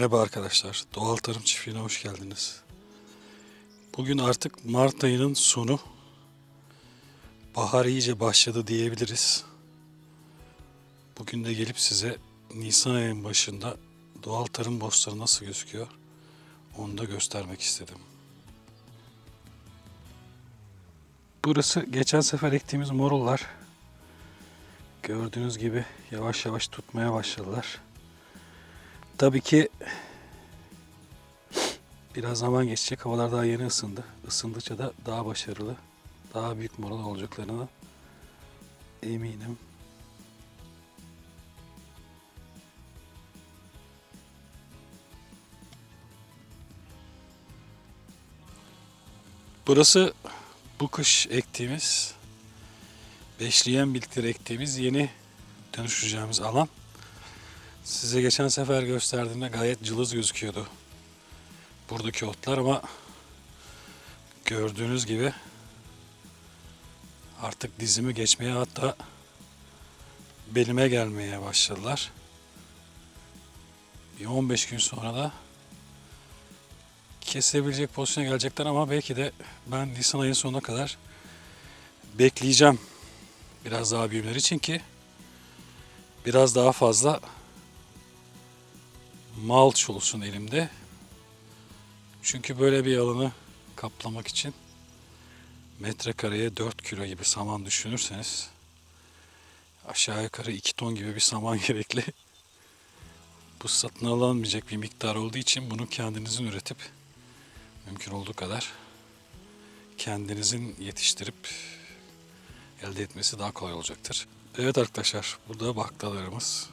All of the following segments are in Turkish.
Merhaba arkadaşlar. Doğal Tarım Çiftliği'ne hoş geldiniz. Bugün artık Mart ayının sonu. Bahar iyice başladı diyebiliriz. Bugün de gelip size Nisan ayının başında doğal tarım bostanı nasıl gözüküyor onu da göstermek istedim. Burası geçen sefer ektiğimiz morullar. Gördüğünüz gibi yavaş yavaş tutmaya başladılar. Tabii ki biraz zaman geçecek. Havalar daha yeni ısındı. Isındıkça da daha başarılı, daha büyük moral olacaklarına eminim. Burası bu kış ektiğimiz, beşleyen birlikte ektiğimiz yeni dönüştüreceğimiz alan. Size geçen sefer gösterdiğimde gayet cılız gözüküyordu. Buradaki otlar ama gördüğünüz gibi artık dizimi geçmeye hatta belime gelmeye başladılar. Bir 15 gün sonra da kesilebilecek pozisyona gelecekler ama belki de ben Nisan ayının sonuna kadar bekleyeceğim biraz daha büyümeleri için ki biraz daha fazla malç olsun elimde. Çünkü böyle bir alanı kaplamak için metrekareye 4 kilo gibi saman düşünürseniz aşağı yukarı 2 ton gibi bir saman gerekli. Bu satın alınmayacak bir miktar olduğu için bunu kendinizin üretip mümkün olduğu kadar kendinizin yetiştirip elde etmesi daha kolay olacaktır. Evet arkadaşlar burada baklalarımız.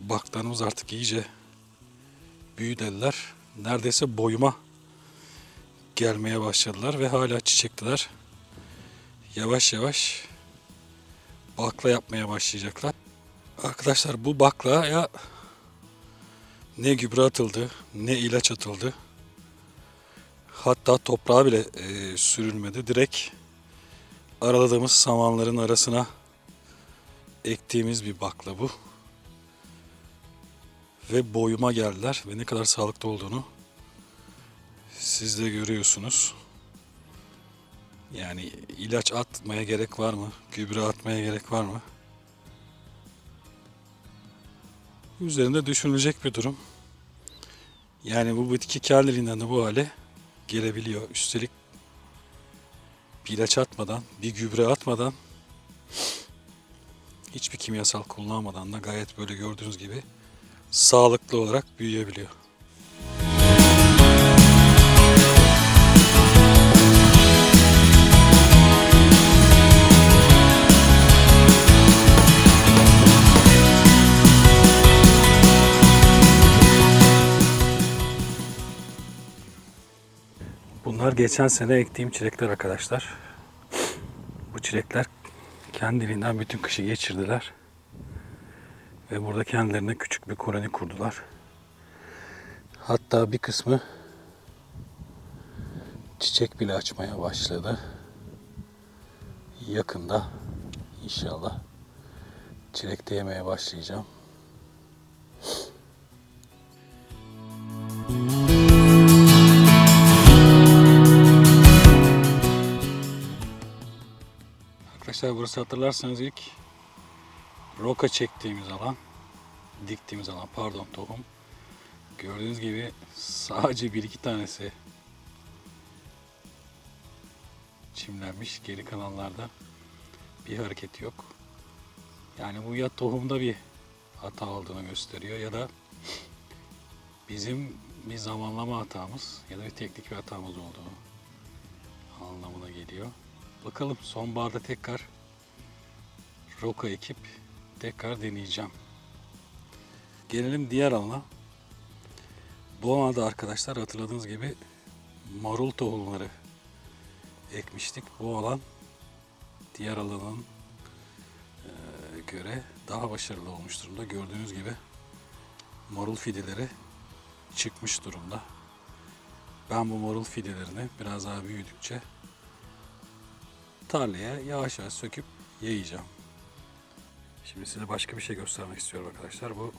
Baklarımız artık iyice büyüdüler. Neredeyse boyuma gelmeye başladılar ve hala çiçekliler. Yavaş yavaş bakla yapmaya başlayacaklar. Arkadaşlar bu baklaya ne gübre atıldı, ne ilaç atıldı. Hatta toprağa bile e, sürülmedi. Direkt araladığımız samanların arasına ektiğimiz bir bakla bu. Ve boyuma geldiler ve ne kadar sağlıklı olduğunu siz de görüyorsunuz. Yani ilaç atmaya gerek var mı? Gübre atmaya gerek var mı? Üzerinde düşünülecek bir durum. Yani bu bitki kendiliğinden de bu hale gelebiliyor. Üstelik bir ilaç atmadan, bir gübre atmadan, hiçbir kimyasal kullanmadan da gayet böyle gördüğünüz gibi sağlıklı olarak büyüyebiliyor. Bunlar geçen sene ektiğim çilekler arkadaşlar. Bu çilekler kendiliğinden bütün kışı geçirdiler. Ve burada kendilerine küçük bir koloni kurdular. Hatta bir kısmı çiçek bile açmaya başladı. Yakında inşallah çilek de yemeye başlayacağım. Arkadaşlar burası hatırlarsanız ilk roka çektiğimiz alan, diktiğimiz alan pardon tohum. Gördüğünüz gibi sadece bir iki tanesi çimlenmiş. Geri kalanlarda bir hareket yok. Yani bu ya tohumda bir hata olduğunu gösteriyor ya da bizim bir zamanlama hatamız ya da bir teknik bir hatamız olduğunu anlamına geliyor. Bakalım sonbaharda tekrar roka ekip tekrar deneyeceğim. Gelelim diğer alana. Bu alanda arkadaşlar hatırladığınız gibi marul tohumları ekmiştik. Bu alan diğer alanın e, göre daha başarılı olmuş durumda. Gördüğünüz gibi marul fideleri çıkmış durumda. Ben bu marul fidelerini biraz daha büyüdükçe tarlaya yavaş yavaş söküp yayacağım. Şimdi size başka bir şey göstermek istiyorum arkadaşlar. Bu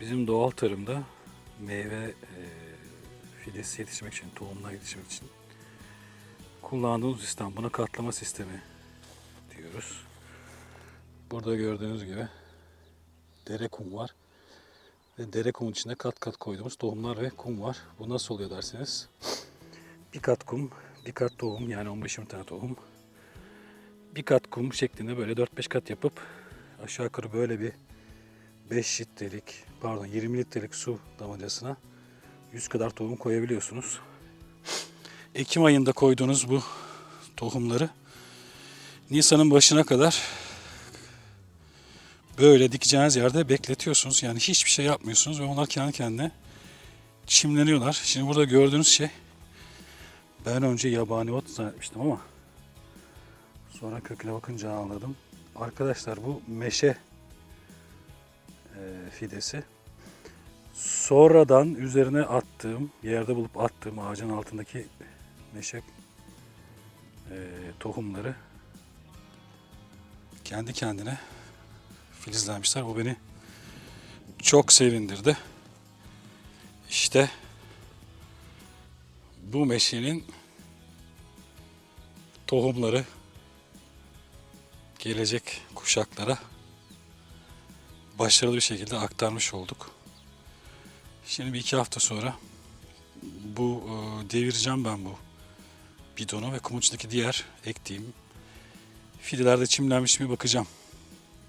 Bizim doğal tarımda meyve e, fidesi yetiştirmek için, tohumlar yetiştirmek için kullandığımız sistem. Buna katlama sistemi diyoruz. Burada gördüğünüz gibi dere kum var. Ve dere kumun içinde kat kat koyduğumuz tohumlar ve kum var. Bu nasıl oluyor derseniz bir kat kum, bir kat tohum yani 15-20 tane tohum. Bir kat kum şeklinde böyle 4-5 kat yapıp aşağı yukarı böyle bir 5 litrelik pardon 20 litrelik su damacasına 100 kadar tohum koyabiliyorsunuz. Ekim ayında koyduğunuz bu tohumları Nisan'ın başına kadar böyle dikeceğiniz yerde bekletiyorsunuz. Yani hiçbir şey yapmıyorsunuz ve onlar kendi kendine çimleniyorlar. Şimdi burada gördüğünüz şey ben önce yabani ot zannetmiştim ama sonra köküne bakınca anladım. Arkadaşlar bu meşe e, fidesi. Sonradan üzerine attığım, yerde bulup attığım ağacın altındaki meşe e, tohumları kendi kendine filizlenmişler. Bu beni çok sevindirdi. İşte bu meşenin tohumları gelecek kuşaklara başarılı bir şekilde aktarmış olduk. Şimdi bir iki hafta sonra bu e, devireceğim ben bu bidonu ve kumuçtaki diğer ektiğim fidelerde çimlenmiş mi bakacağım.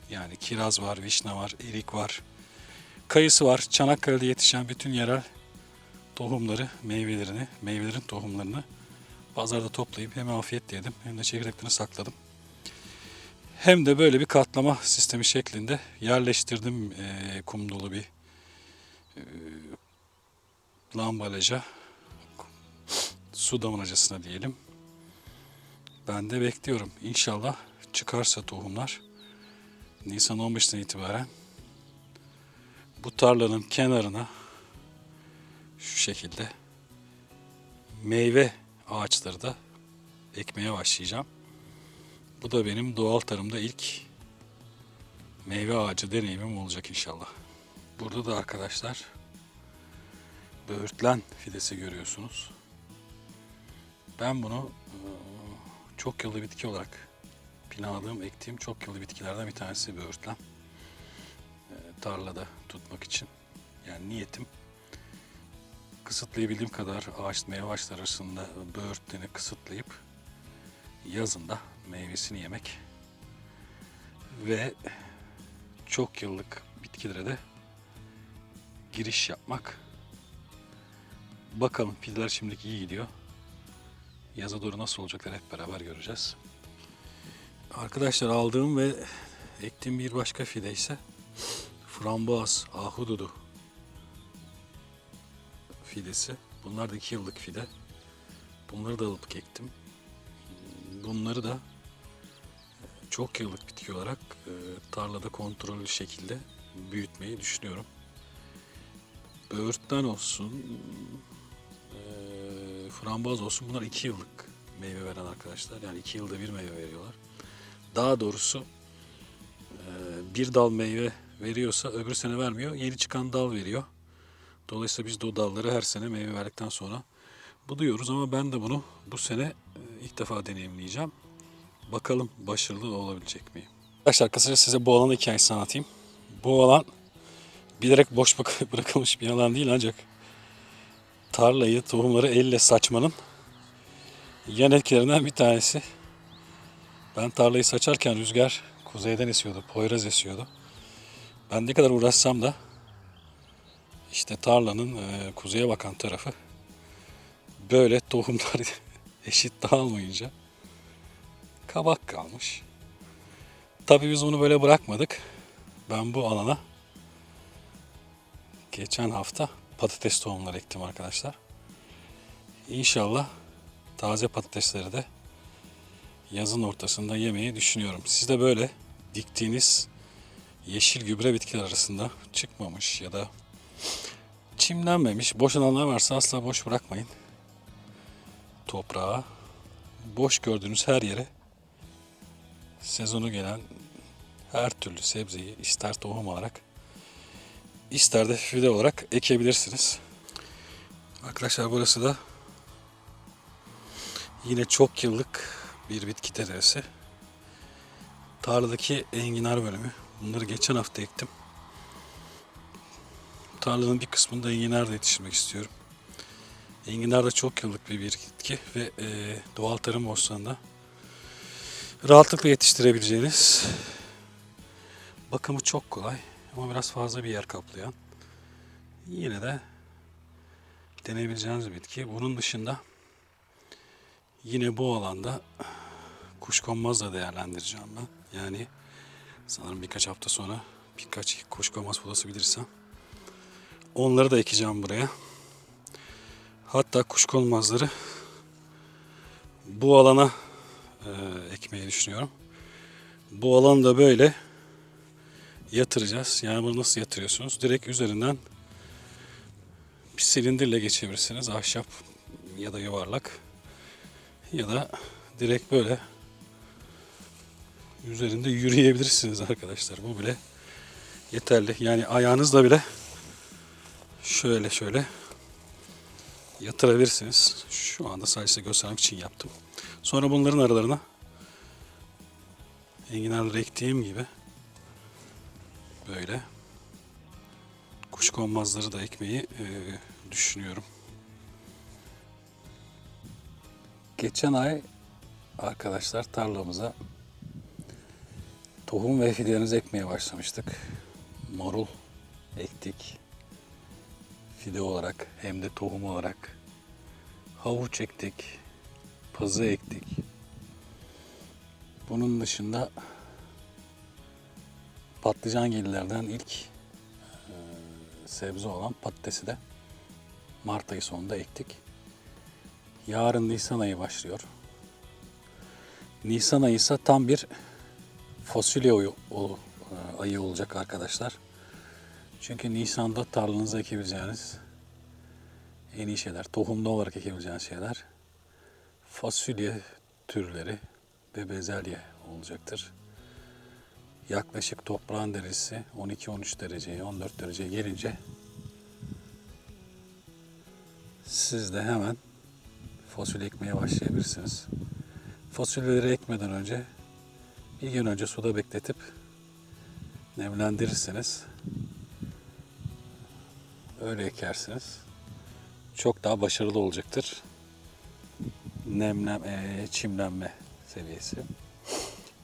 Yani kiraz var, vişne var, erik var, kayısı var. Çanakkale'de yetişen bütün yerel tohumları, meyvelerini, meyvelerin tohumlarını pazarda toplayıp hem afiyetle yedim hem de çekirdeklerini sakladım. Hem de böyle bir katlama sistemi şeklinde yerleştirdim e, kum dolu bir e, lambalaja, su damlacasına diyelim. Ben de bekliyorum. İnşallah çıkarsa tohumlar Nisan 15'ten itibaren bu tarlanın kenarına şu şekilde meyve ağaçları da ekmeye başlayacağım. Bu da benim doğal tarımda ilk meyve ağacı deneyimim olacak inşallah. Burada da arkadaşlar böğürtlen fidesi görüyorsunuz. Ben bunu çok yıllık bitki olarak planladığım, ektiğim çok yıllık bitkilerden bir tanesi böğürtlen. Tarlada tutmak için. Yani niyetim kısıtlayabildiğim kadar ağaç meyve ağaçları arasında böğürtleni kısıtlayıp yazında meyvesini yemek ve çok yıllık bitkilere de giriş yapmak. Bakalım fideler şimdilik iyi gidiyor. Yaza doğru nasıl olacaklar hep beraber göreceğiz. Arkadaşlar aldığım ve ektiğim bir başka fide ise frambuaz, ahududu fidesi. Bunlar da iki yıllık fide. Bunları da alıp ektim. Bunları da çok yıllık bitki olarak e, tarlada kontrollü şekilde büyütmeyi düşünüyorum. Böğürtlen olsun, e, frambuaz olsun bunlar iki yıllık meyve veren arkadaşlar. Yani iki yılda bir meyve veriyorlar. Daha doğrusu e, bir dal meyve veriyorsa öbür sene vermiyor. Yeni çıkan dal veriyor. Dolayısıyla biz de o dalları her sene meyve verdikten sonra buduyoruz ama ben de bunu bu sene e, ilk defa deneyimleyeceğim. Bakalım başarılı olabilecek miyim? Arkadaşlar kısaca size bu alanın hikayesini anlatayım. Bu alan bilerek boş bırakılmış bir alan değil ancak tarlayı, tohumları elle saçmanın yan etkilerinden bir tanesi. Ben tarlayı saçarken rüzgar kuzeyden esiyordu, Poyraz esiyordu. Ben ne kadar uğraşsam da işte tarlanın e, kuzeye bakan tarafı böyle tohumlar eşit dağılmayınca kabak kalmış. Tabii biz bunu böyle bırakmadık. Ben bu alana geçen hafta patates tohumları ektim arkadaşlar. İnşallah taze patatesleri de yazın ortasında yemeyi düşünüyorum. Siz de böyle diktiğiniz yeşil gübre bitkiler arasında çıkmamış ya da çimlenmemiş boş alanlar varsa asla boş bırakmayın. Toprağa, boş gördüğünüz her yere sezonu gelen her türlü sebzeyi ister tohum olarak ister de fide olarak ekebilirsiniz. Arkadaşlar burası da yine çok yıllık bir bitki terası. Tarladaki enginar bölümü. Bunları geçen hafta ektim. Tarlanın bir kısmında enginar da yetiştirmek istiyorum. Enginar da çok yıllık bir bitki ve e, doğal tarım bostanında rahatlıkla yetiştirebileceğiniz bakımı çok kolay ama biraz fazla bir yer kaplayan yine de deneyebileceğiniz bir bitki. Bunun dışında yine bu alanda kuşkonmaz da değerlendireceğim ben. Yani sanırım birkaç hafta sonra birkaç kuşkonmaz podası bilirsem onları da ekeceğim buraya. Hatta kuşkonmazları bu alana e, ekmeyi düşünüyorum. Bu alanı da böyle yatıracağız. Yani bunu nasıl yatırıyorsunuz? Direkt üzerinden bir silindirle geçebilirsiniz. Ahşap ya da yuvarlak. Ya da direkt böyle üzerinde yürüyebilirsiniz arkadaşlar. Bu bile yeterli. Yani ayağınızla bile şöyle şöyle yatırabilirsiniz. Şu anda sadece göstermek için yaptım. Sonra bunların aralarına enginarları ektiğim gibi böyle kuşkonmazları da ekmeyi e, düşünüyorum. Geçen ay arkadaşlar tarlamıza tohum ve fidelerimizi ekmeye başlamıştık. Marul ektik. Fide olarak hem de tohum olarak. Havuç ektik. Pazı ektik. Bunun dışında patlıcan gelilerden ilk e, sebze olan patatesi de Mart ayı sonunda ektik. Yarın Nisan ayı başlıyor. Nisan ayı ise tam bir fasulye e, ayı olacak arkadaşlar. Çünkü Nisan'da tarlanıza ekebileceğiniz en iyi şeyler, tohumlu olarak ekebileceğiniz şeyler fasulye türleri ve bezelye olacaktır. Yaklaşık toprağın derecesi 12-13 dereceye, 14 dereceye gelince siz de hemen fasulye ekmeye başlayabilirsiniz. Fasulyeleri ekmeden önce bir gün önce suda bekletip nemlendirirseniz öyle ekersiniz. Çok daha başarılı olacaktır. Nemlem, eee, çimlenme seviyesi.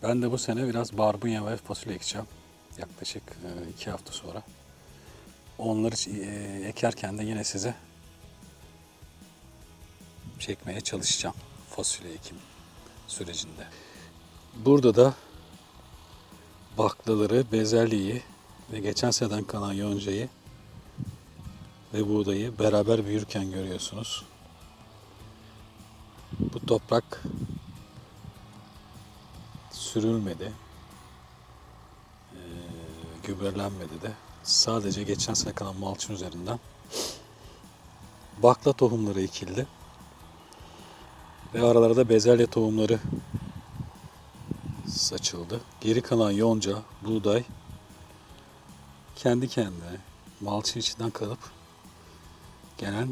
Ben de bu sene biraz barbunya ve fasulye ekeceğim. Yaklaşık e, iki hafta sonra. Onları e, ekerken de yine size çekmeye çalışacağım fasulye ekim sürecinde. Burada da baklaları, bezelyeyi ve geçen seneden kalan yoncayı ve buğdayı beraber büyürken görüyorsunuz. Bu toprak sürülmedi. Ee, gübrelenmedi de. Sadece geçen sene kalan malçın üzerinden bakla tohumları ekildi. Ve aralarda bezelye tohumları saçıldı. Geri kalan yonca, buğday kendi kendine malçın içinden kalıp gelen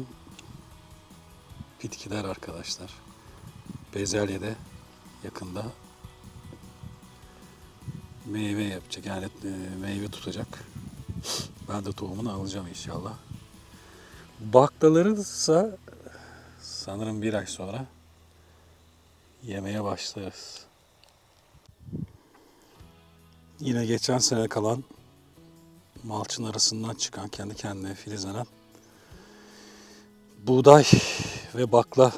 bitkiler arkadaşlar. Bezelye de yakında meyve yapacak yani e, meyve tutacak. Ben de tohumunu alacağım inşallah. Baklaları sanırım bir ay sonra yemeye başlarız. Yine geçen sene kalan malçın arasından çıkan kendi kendine filizlenen buğday ve bakla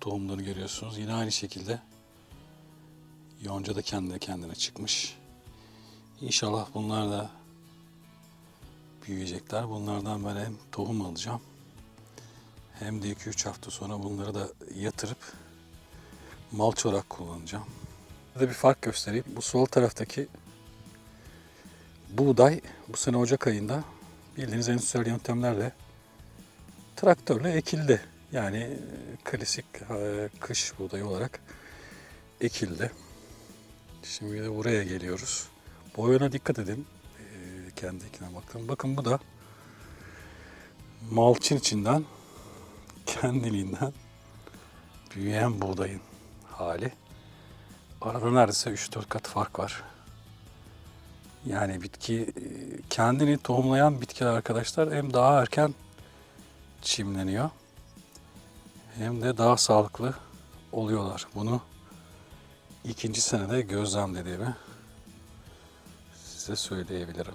tohumları görüyorsunuz. Yine aynı şekilde yonca da kendi kendine çıkmış. İnşallah bunlar da büyüyecekler. Bunlardan ben hem tohum alacağım hem de 2-3 hafta sonra bunları da yatırıp malç olarak kullanacağım. Burada bir fark göstereyim. Bu sol taraftaki buğday bu sene Ocak ayında bildiğiniz endüstriyel yöntemlerle traktörle ekildi. Yani e, klasik e, kış buğdayı olarak ekildi. Şimdi de buraya geliyoruz. Boyuna dikkat edin. E, kendi ekine baktım. Bakın bu da malçın içinden kendiliğinden büyüyen buğdayın hali. Arada neredeyse 3-4 kat fark var. Yani bitki kendini tohumlayan bitkiler arkadaşlar hem daha erken çimleniyor hem de daha sağlıklı oluyorlar. Bunu ikinci senede gözlemlediğimi size söyleyebilirim.